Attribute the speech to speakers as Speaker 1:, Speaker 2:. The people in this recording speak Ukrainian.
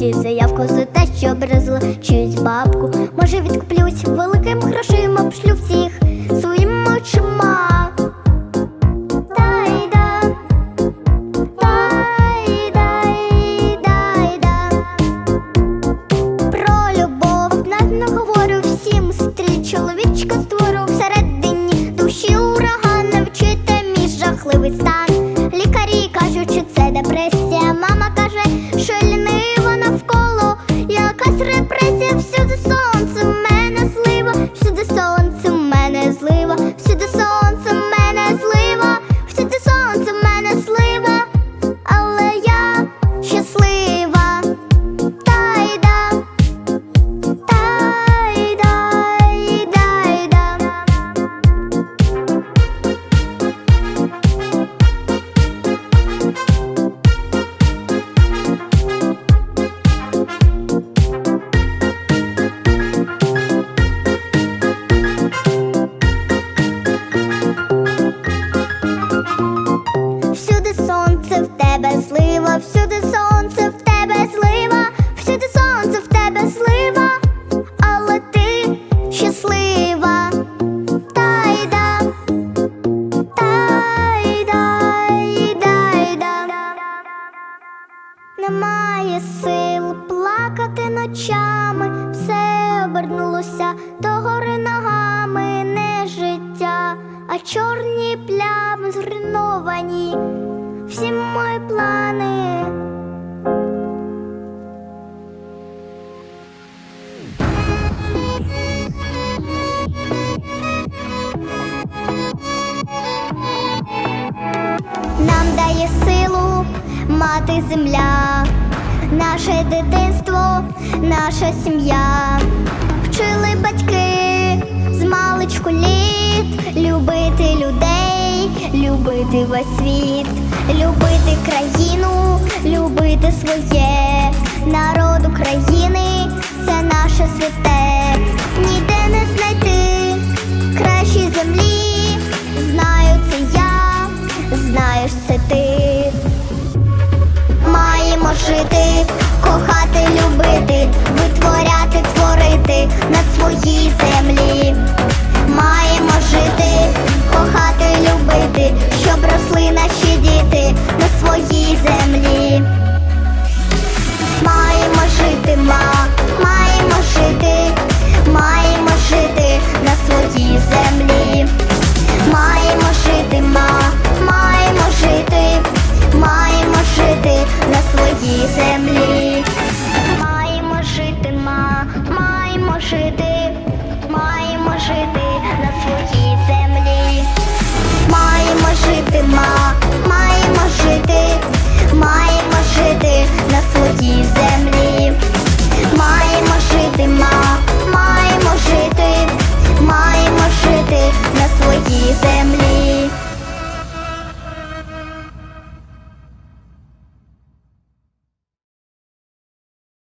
Speaker 1: заявку за те, що чиюсь бабку. Може, відкуплюсь великим грошима, всюди сонце в тебе злива, але ти щаслива. Дай-да, дай-дай-дай-да. Немає сил плакати ночами, все обернулося догори ногами, не життя, а чорні плями зруйновані, всі мої плани. Мати земля, наше дитинство, наша сім'я. Вчили батьки з маличку літ, любити людей, любити весь світ, любити країну, любити своє, народ України це наше святе, своїй землі, маємо жити, кохати, любити, щоб росли наші діти на своїй землі. Маємо жити, ма, маємо жити, маємо жити на своїй землі. Маємо жити, ма, маємо жити, маємо жити на своїй землі. маємо Жити, ма, маємо жити.